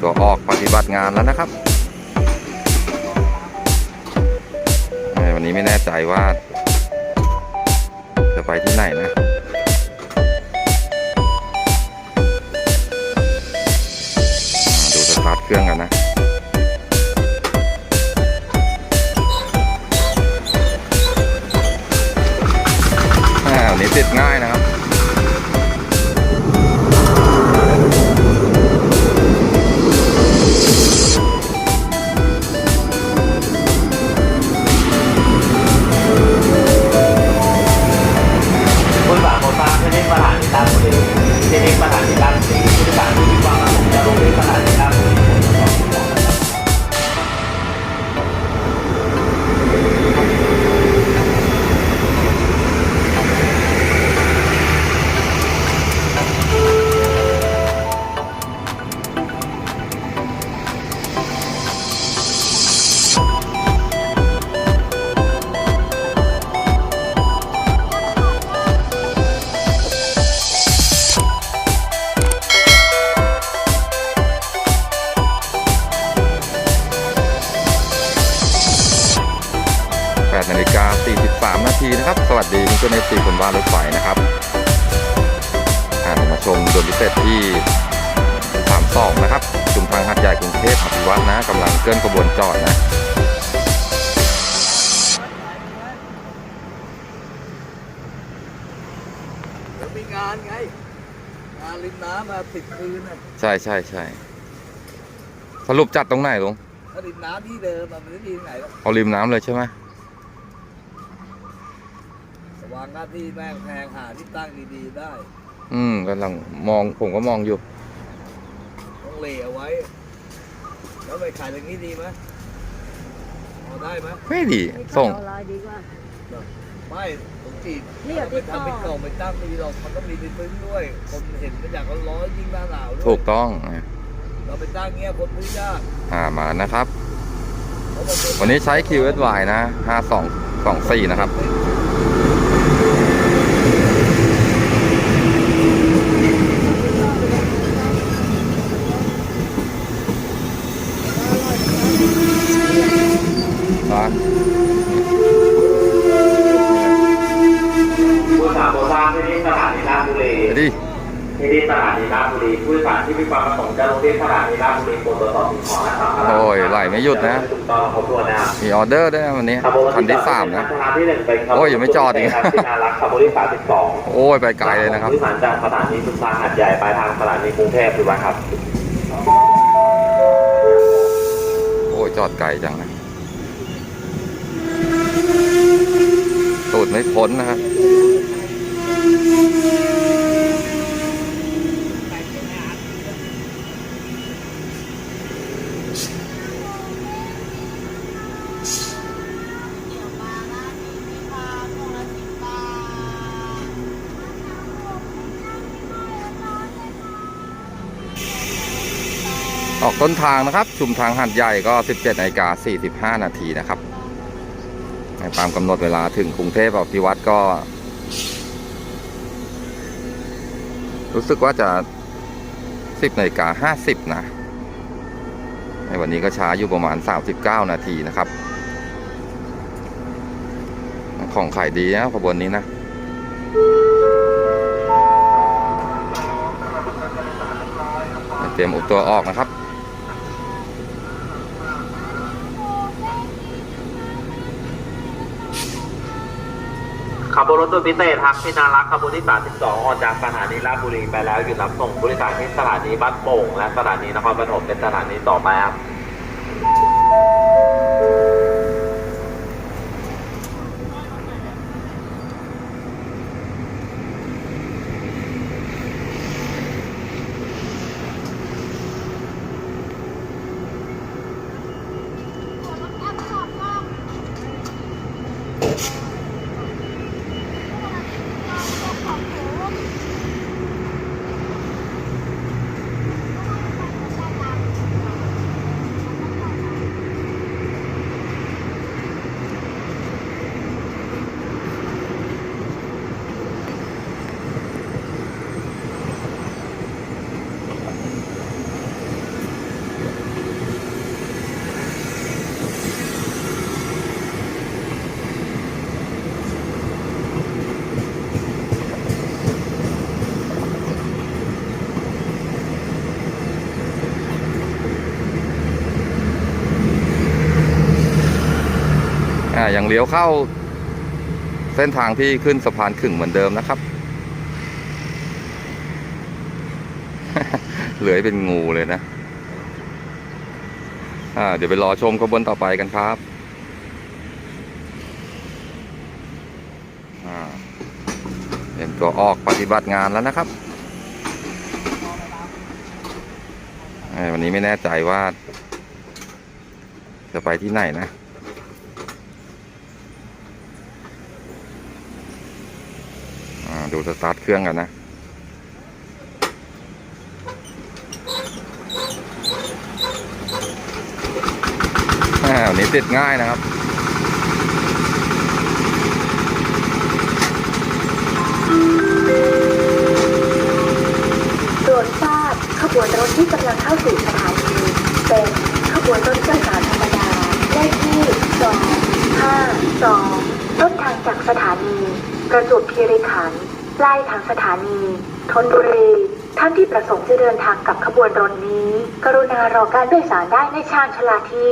ตัวออกปฏิบัติงานแล้วนะครับ วันนี้ไม่แน่ใจว่า จะไปที่ไหนนะดูสตาร์ทเครื่องกันนะ ฬิกา 43 นาทีนะครับ สวัสดีคุณเจ้าในสี่คนว่ารถไฟนะครับอ่าเดี๋ยวมาชมโดยพิเศษที่ 32 นะครับชุมทางหัดใหญ่กรุงเทพอภิวัฒน์นะกำลังเคลื่อนขบวนจอดนะแล้วมีงานไง งานริมน้ำมาติดคืนน่ะใช่ใช่ใช่สรุปจัดตรงไหนลุงถ้าริมน้ำที่เดิมอะมันไม่ดีที่ไหนหรอก เอาริมน้ำเลยใช่ไหม วางหน้าที่แม่งแพงหาที่ตั้งดีๆได้อืมกำลังมองผมก็มองอยู่ต้องเหล่เอาไว้ แล้วไปขายอย่างนี้ดีไหมพอได้ไหมไม่ดีส่งเอาลายดีกว่าไม่ผมจีบนี่อย่าไปติดต่อทำเป็นกล่องไปตั้งไม่ดีหรอกมันต้องมีในพื้นด้วย คนเห็นก็อยากก็ร้อนยิ่งหน้าหนาวด้วยถูกต้องเราไปตั้งเงี้ยคนซื้อยากอ่ามานะครับเพราะมันเป็วันนี้ใช้ QSY นะ 5224 นะครับ มาผู้โดยสารโคตาที่นี่สถานีราชบุรีเดี๋ยวดิที่นี่สถานีราชบุรีผู้โดยสารที่มีความประสงค์จะลงที่สถานีราชบุรีโปรดตรวจสอบสิ่งของและสัมภาระโอ้ยไหลไม่หยุดนะถูกต้องครบถ้วนนะครับมีออเดอร์ด้วยนะวันนี้ขบวนคันที่3นะขบวนที่หนึ่งเป็นขบวนโอ้ยยังไม่จอดอีกที่นารักขบวนที่สามสิบสองโอ้ยไปไกลเลยนะครับผู้โดยสารจากสถานีชุมทางหัดใหญ่ไปทางสถานีกรุงเทพหรือว่าครับโอ้ยจอดไกลจังนะ ดไม่พ้นนะครับออกต้นทางนะครับ ชุมทางหัดใหญ่ก็ 17นาฬิกา45 นาทีนะครับ ตามกำหนดเวลาถึงกรุงเทพอภิวัตก็ รู้สึกว่าจะ10นาฬิกา50นะ ในวันนี้ก็ช้าอยู่ประมาณ39นาทีนะครับ ของขายดีนะขบวนนี้นะเตรียมอุบตัวออกนะครับ ขับรถตู้พิเศษทับพินารักษ์ขบวนที่ 32ออกจากสถานีราชบุรีไปแล้วหยุดรับส่งผู้โดยสารที่สถานีบ้านโป่งและสถานีนครปฐมเป็นสถานีต่อไปครับ ยังเลี้ยวเข้า เส้นทางที่ขึ้นสะพานขึ่งเหมือนเดิมนะครับ เหลือยเป็นงูเลยนะอ่าเดี๋ยวไปรอชมขบวนต่อไปกันครับเตรียมตัวออกปฏิบัติงานแล้วนะครับวันนี้ไม่แน่ใจว่า จะไปที่ไหนนะ อ่า ดูสตาร์ทเครื่องกันนะแหม่วันนี้ติดง่ายนะครับโปรดทราบขบวนรถที่กำลังเข้าสู่สถานีเป็นขบวนรถโดยสารธรรมดาเลขที่252ต้นทางจากสถานีประจวบคีรีขันธ์ ปลายทางสถานีธนบุรีท่านที่ประสงค์จะเดินทางกับขบวนรถนี้ กรุณารอการโดยสารได้ในชานชลาที่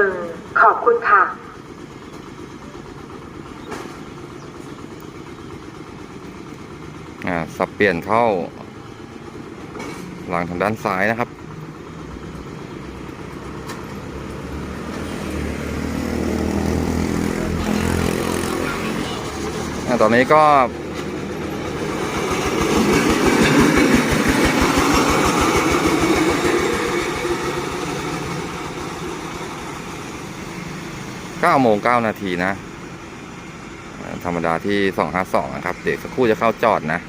1ขอบคุณค่ะอ่าสับเปลี่ยนเข้า หลังทางด้านซ้ายนะครับอ่าตอนนี้ก็ เก้าโมงเก้านาทีนะ ธรรมดาที่สองห้าสองนะครับ เดี๋ยวสักครู่จะเข้าจอดนะ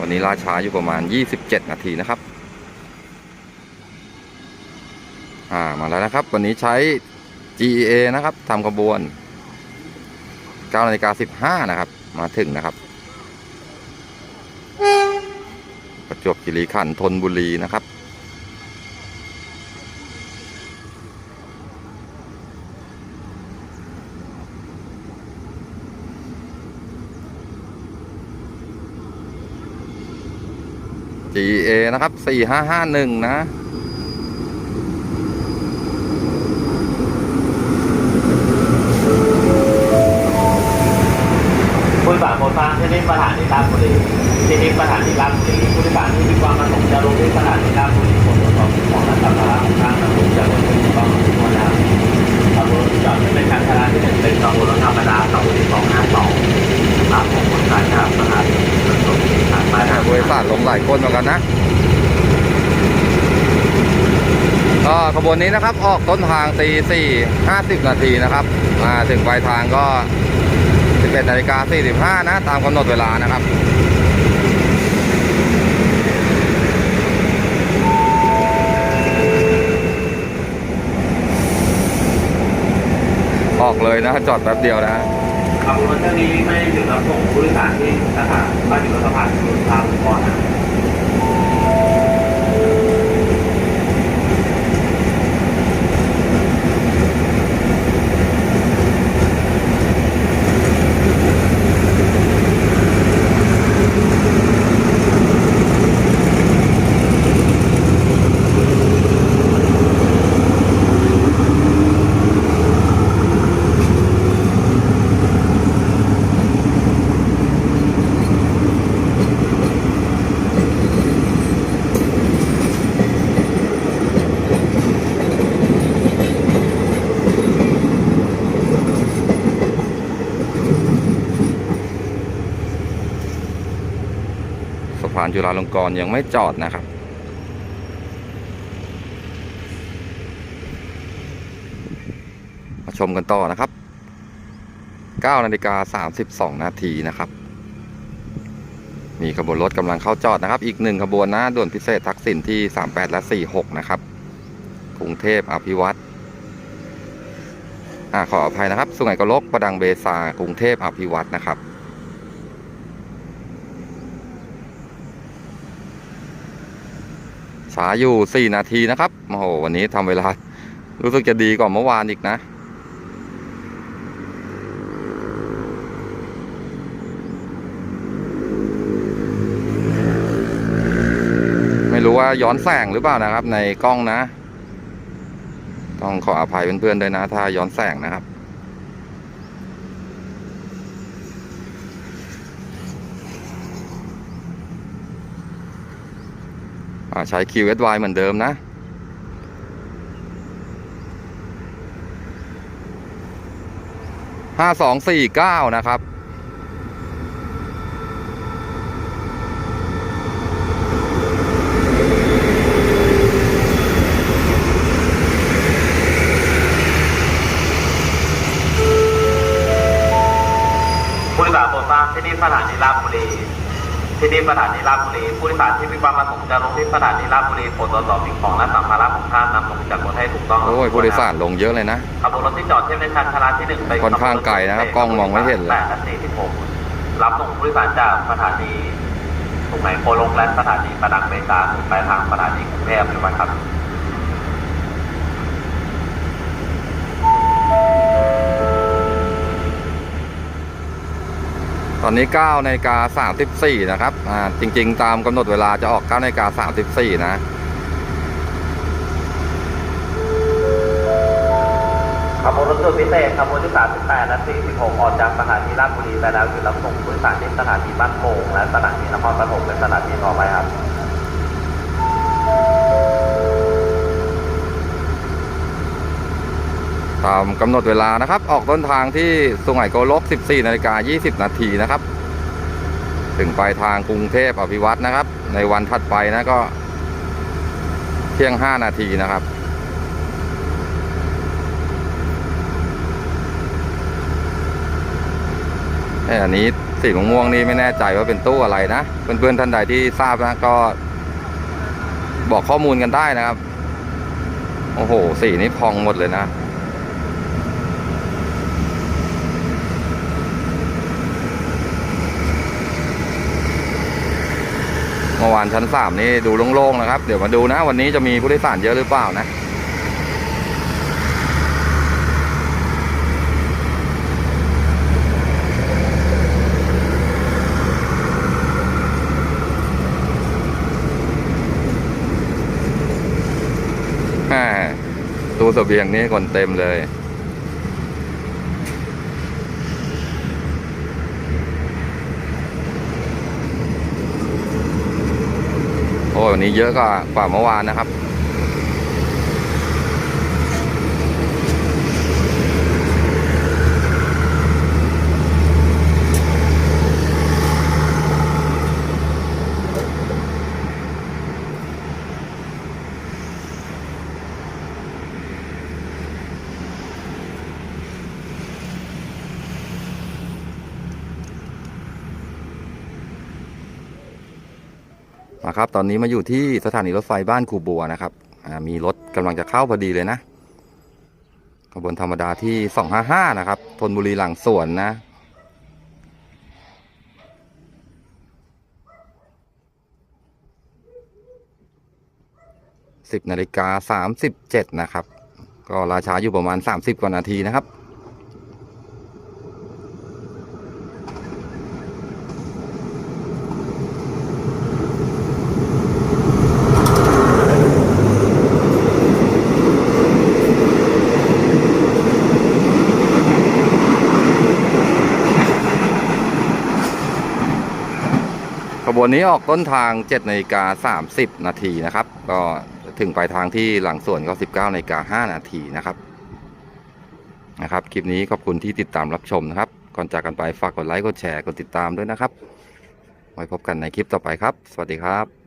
วันนี้ล่าช้าอยู่ประมาณ 27 นาทีนะครับ อ่า มาแล้วนะครับ วันนี้ใช้ GEA นะครับทำขบวน9นาฬิกา15 นะครับ มาถึงนะครับ ประจวบคีรีขันธ์ธนบุรีนะครับ GEA นะครับ4551นะผู้โดยสารโปรดทราที่นี่สถานีราชบุรีที่นี่สถานีราชบุรีผู้โดยสารที่มีความประสงค์จะลงที่สถานีราชบุรีผลตรวจสอบของและสัมภาระของท่านนะจะลงที่ถูกต้องทุกคนนะครับขบวนรถจอดที่เป็นการชาลาที่หนึ่งเป็นขบวนรถธรรมดาขบวนที่สองห้าสองรับของคนสายจากสถานีขนส่งทางไปทางบริษัทลงหลายคนเหมือนกันนะ ก็ขบวนนี้นะครับออกต้นทางตีสี่ห้าสิบนาทีนะครับมาถึงปลายทางก็สิบเอ็ดนาฬิกาสี่สิบห้านะตามกำหนดเวลานะครับออกเลยนะจอดแป๊บเดียวนะขบวนรถเที่ยวนี้ไม่ถึงรับส่งผู้โดยสารที่สถานบ้านอยู่สะพานสุทางก่อนนะ สะพานจุ ฬาลงกรณ์ยังไม่จอดนะครับ มาชมกันต่อนะครับ9นาฬิกา32 นาทีนะครับ มีขบวนรถกำลังเข้าจอดนะครับ อีกหนึ่งขบวนนะด่วนพิเศษทักษิณที่ 38 และ 46 นะครับ กรุงเทพอภิวัตรขออภัยนะครับ สุไหงโกลกประดังเบซากรุงเทพอภิวัตรนะครับาอยู่ 4 นาทีนะครับ โอ้โห วันนี้ทำเวลา รู้สึกจะดีกว่าเมื่อวานอีกนะไม่รู้ว่าย้อนแสงหรือเปล่านะครับ ในกล้องนะ ต้องขออภัยเพื่อนๆด้วยนะ ถ้าย้อนแสงนะครับ ใช้ QSY เหมือนเดิมนะ ห้าสองสี่เก้านะครับ ผู้โดยสารโปรดทราบที่นี่สถานีราชบุรี ที่ นี่สถานีราชบุรีผู้โดยสารที่มีความประสงค์จะลงที่สถานีราชบุรีโปรดตรวจสอบสิ่งของและสัมภาระของท่านนำลงจากรถให้ถูกต้องโอ้ยผู้โดยสารลงเยอะเลยนะขบวนรถที่จอดเทียบในชานชาลาที่หนึ่งไปค่อนข้างไกลนะครับกล้องมองไม่เห็นเลยแปดและสี่สิบหกรับส่งผู้โดยสารจากสถานีสุไหงโกลกและสถานีประดังเบซาถึงปลายทางสถานีกรุงเทพหรือไม่ครับ อนนี้9นาฬิกา34นะครับ อ่า จริง ๆ ตามกำหนดเวลาจะออก9นาฬิกา34 นะขบวนรถด่วนพิเศษขบวนที่ 38 และ46 ออกจากสถานีราชบุรีไปแล้วคือรับส่งผู้โดยสารที่สถานีบ้านโป่งและสถานีนครปฐมเป็นสถานีต่อไปครับ ตามกำหนดเวลานะครับ ออกต้นทางที่สุไหงโกลก 14นาฬิกา20 นาทีนะครับ ถึงปลายทางกรุงเทพอภิวัตนะครับ ในวันถัดไปนะก็ เที่ยง 5 นาทีนะครับเอ้ยอันนี้สีม่วงนี่ไม่แน่ใจว่าเป็นตู้อะไรนะ เพื่อนๆท่านใดที่ทราบนะก็ บอกข้อมูลกันได้นะครับ โอ้โห สีนี้พองหมดเลยนะ เมื่อวานชั้นสามนี่ดูโล่งๆนะครับ เดี๋ยวมาดูนะ วันนี้จะมีผู้โดยสารเยอะหรือเปล่านะตู้เสบียงนี่คนเต็มเลย โอ้วันนี้เยอะกว่ากว่าเมื่อวานนะครับ นะครับ ตอนนี้มาอยู่ที่สถานีรถไฟบ้านคูบัวนะครับมีรถกำลังจะเข้าพอดีเลยนะขบวนธรรมดาที่ 255 นะครับธนบุรีหลังสวนนะ10นาฬิกา37นะครับ ก็ราช้าอยู่ประมาณ30กว่านาทีนะครับ บวนนี้ออกต้นทาง7นาฬิกา30 นาทีนะครับ ก็ถึงปลายทางที่หลังสวนก็ 19นาฬิกา5นาทีนะครับนะครับ คลิปนี้ขอบคุณที่ติดตามรับชมนะครับ ก่อนจากกันไปฝากกดไลค์กดแชร์กดติดตามด้วยนะครับ ไว้พบกันในคลิปต่อไปครับ สวัสดีครับ